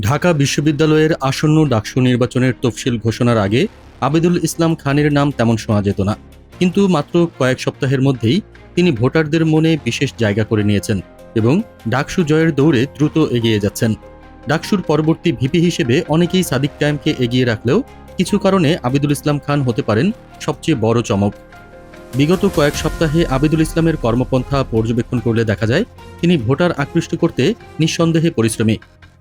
ঢাকা বিশ্ববিদ্যালয়ের আসন্ন ডাকসু নির্বাচনের তফসিল ঘোষণার আগে আবিদুল ইসলাম খানের নাম তেমন শোনা যেত না। কিন্তু মাত্র কয়েক সপ্তাহের মধ্যেই তিনি ভোটারদের মনে বিশেষ জায়গা করে নিয়েছেন এবং ডাকসু জয়ের দৌড়ে দ্রুত এগিয়ে যাচ্ছেন। ডাকসুর পরবর্তী ভিপি হিসেবে অনেকেই সাদিক কায়েমকে এগিয়ে রাখলেও কিছু কারণে আবিদুল ইসলাম খান হতে পারেন সবচেয়ে বড় চমক। বিগত কয়েক সপ্তাহে আবিদুল ইসলামের কর্মপন্থা পর্যবেক্ষণ করলে দেখা যায়, তিনি ভোটার আকৃষ্ট করতে নিঃসন্দেহে পরিশ্রমী।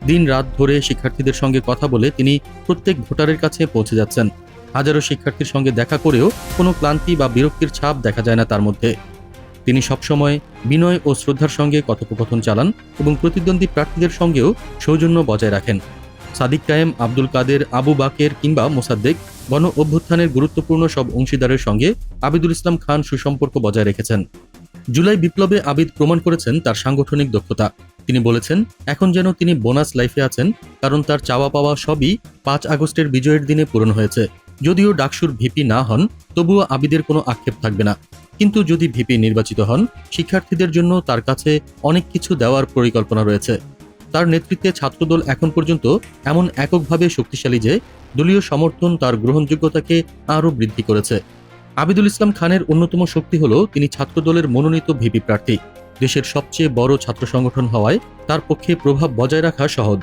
দিন রাত ধরে শিক্ষার্থীদের সঙ্গে কথা বলে তিনি প্রত্যেক ভোটারের কাছে পৌঁছে যাচ্ছেন। হাজারো শিক্ষার্থীর সঙ্গে দেখা করেও কোনো ক্লান্তি বা বিরক্তির ছাপ দেখা যায় না তার মধ্যে। তিনি সবসময় বিনয় ও শ্রদ্ধার সঙ্গে কথোপকথন চালান এবং প্রতিদ্বন্দ্বী প্রার্থীদের সঙ্গেও সৌজন্য বজায় রাখেন। সাদিক কায়েম, আব্দুল কাদের, আবু বাকের কিংবা মোসাদ্দেক গণ অভ্যুত্থানের গুরুত্বপূর্ণ সব অংশীদারের সঙ্গে আবিদুল ইসলাম খান সুসম্পর্ক বজায় রেখেছেন। জুলাই বিপ্লবে আবিদ প্রমাণ করেছেন তার সাংগঠনিক দক্ষতা। তিনি বলেছেন, এখন যেন তিনি বোনাস লাইফে আছেন, কারণ তার চাওয়া পাওয়া সবই পাঁচ আগস্টের বিজয়ের দিনে পূরণ হয়েছে। যদিও ডাকসুর ভিপি না হন, তবুও আবিদের কোনো আক্ষেপ থাকবে না। কিন্তু যদি ভিপি নির্বাচিত হন, শিক্ষার্থীদের জন্য তার কাছে অনেক কিছু দেওয়ার পরিকল্পনা রয়েছে। তার নেতৃত্বে ছাত্রদল এখন পর্যন্ত এমন এককভাবে শক্তিশালী যে, দলীয় সমর্থন তার গ্রহণযোগ্যতাকে আরও বৃদ্ধি করেছে। আবিদুল ইসলাম খানের অন্যতম শক্তি হল তিনি ছাত্রদলের মনোনীত ভিপি প্রার্থী। দেশের সবচেয়ে বড় ছাত্র সংগঠন হওয়ায় তার পক্ষে প্রভাব বজায় রাখা সহজ।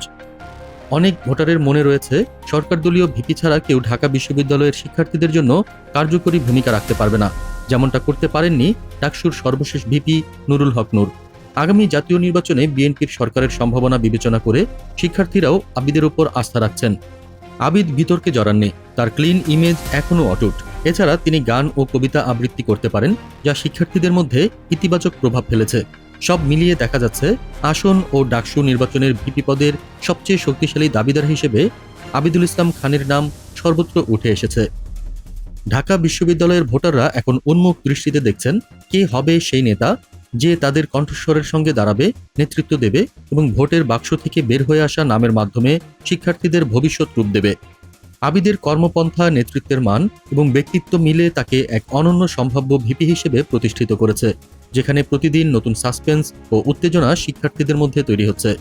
অনেক ভোটারের মনে রয়েছে, সরকার দলীয় ভিপি ছাড়া কেউ ঢাকা বিশ্ববিদ্যালয়ের শিক্ষার্থীদের জন্য কার্যকরী ভূমিকা রাখতে পারবে না। যেমনটা করতে পারেননি ডাকসুর সর্বশেষ ভিপি নুরুল হক নূর। আগামী জাতীয় নির্বাচনে বিএনপির সরকারের সম্ভাবনা বিবেচনা করে শিক্ষার্থীরাও আবিদের উপর আস্থা রাখছেন। আবিদ বিতর্কে জড়াননি। তার ক্লিন ইমেজ এখনও অটুট। এছাড়া তিনি গান ও কবিতা আবৃত্তি করতে পারেন, যা শিক্ষার্থীদের মধ্যে ইতিবাচক প্রভাব ফেলেছে। সব মিলিয়ে দেখা যাচ্ছে, আসন ও ডাকসু নির্বাচনের ভিপি পদের সবচেয়ে শক্তিশালী দাবিদার হিসেবে আবিদুল ইসলাম খানের নাম সর্বত্র উঠে এসেছে। ঢাকা বিশ্ববিদ্যালয়ের ভোটাররা এখন উন্মুখ দৃষ্টিতে দেখছেন, কে হবে সেই নেতা যে তাদের কণ্ঠস্বরের সঙ্গে দাঁড়াবে, নেতৃত্ব দেবে এবং ভোটের বাক্স থেকে বের হয়ে আসা নামের মাধ্যমে শিক্ষার্থীদের ভবিষ্যৎ রূপ দেবে। আবিদের কর্মপন্থা, নেতৃত্বের মান এবং ব্যক্তিত্ব মিলে তাকে এক অনন্য সম্ভাব্য ভিপি হিসেবে প্রতিষ্ঠিত করেছে, যেখানে প্রতিদিন নতুন সাসপেন্স ও উত্তেজনা শিক্ষার্থীদের মধ্যে তৈরি হচ্ছে।